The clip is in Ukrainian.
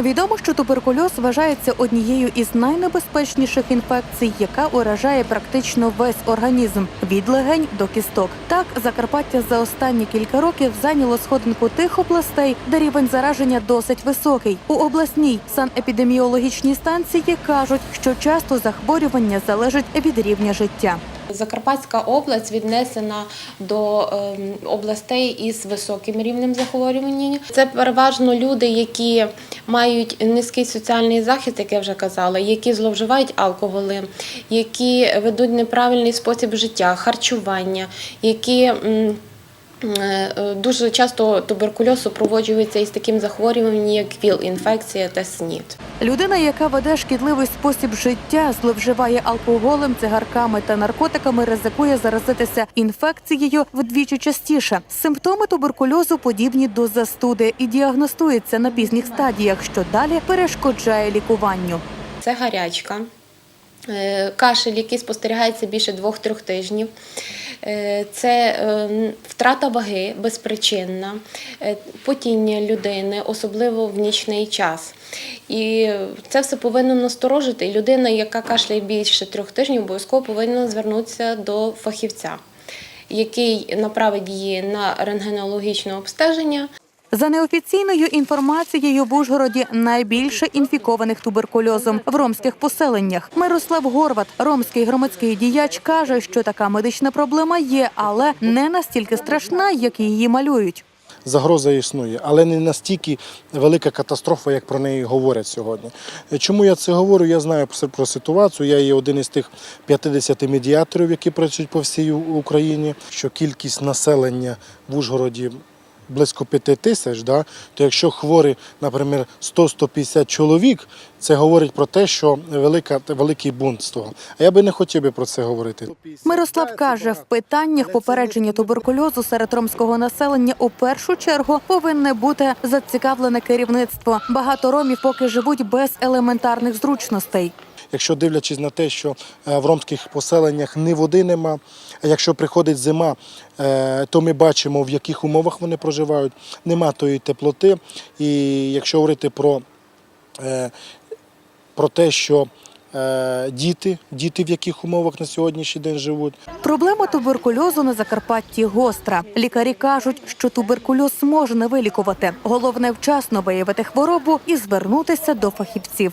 Відомо, що туберкульоз вважається однією із найнебезпечніших інфекцій, яка уражає практично весь організм від легень до кісток. Так, Закарпаття за останні кілька років зайняло сходинку тих областей, де рівень зараження досить високий. У обласній санепідеміологічній станції кажуть, що часто захворювання залежить від рівня життя. Закарпатська область віднесена до ем, областей із високим рівнем захворювання. Це переважно люди, які мають низький соціальний захист, як я вже казала, які зловживають алкоголем, які ведуть неправильний спосіб життя, харчування, які Дуже часто туберкульоз супроводжується із таким захворюванням, як ВІЛ-інфекція та СНІД. Людина, яка веде шкідливий спосіб життя, зловживає алкоголем, цигарками та наркотиками, ризикує заразитися інфекцією вдвічі частіше. Симптоми туберкульозу подібні до застуди і діагностуються на пізніх стадіях, що далі перешкоджає лікуванню. Це гарячка, е, кашель, який спостерігається більше 2-3 тижнів. Е, Це е, втрата ваги безпричинна, е, потіння людини, особливо в нічний час. І це все повинно насторожити. Людина, яка кашляє більше трьох тижнів, обов'язково повинна звернутися до фахівця, який направить її на рентгенологічне обстеження. За неофіційною інформацією в Ужгороді найбільше інфікованих туберкульозом в ромських поселеннях. Мирослав Горват, ромський громадський діяч, каже, що така медична проблема є, але не настільки страшна, як її малюють. Загроза існує, але не настільки велика катастрофа, як про неї говорять сьогодні. Чому я це говорю? Я знаю про- ситуацію. Я є один із тих 50 медіаторів, які працюють по всій Україні. Що кількість населення в Ужгороді близько 5 тисяч, да? то якщо хворі, наприклад, 100-150 чоловік, це говорить про те, що велика, великий бунт того. А я би не хотів би про це говорити. Мирослав каже, в питаннях попередження туберкульозу серед ромського населення у першу чергу повинне бути зацікавлене керівництво. Багато ромів поки живуть без елементарних зручностей. Якщо дивлячись на те, що е, в ромських поселеннях ні води нема, якщо приходить зима, е, то ми бачимо, в яких умовах вони проживають, нема тої теплоти. І якщо говорити про, е, про те, що діти, діти в яких умовах на сьогоднішній день живуть, Проблема туберкульозу на Закарпатті гостра. Лікарі кажуть, що туберкульоз можна вилікувати. Головне вчасно виявити хворобу і звернутися до фахівців.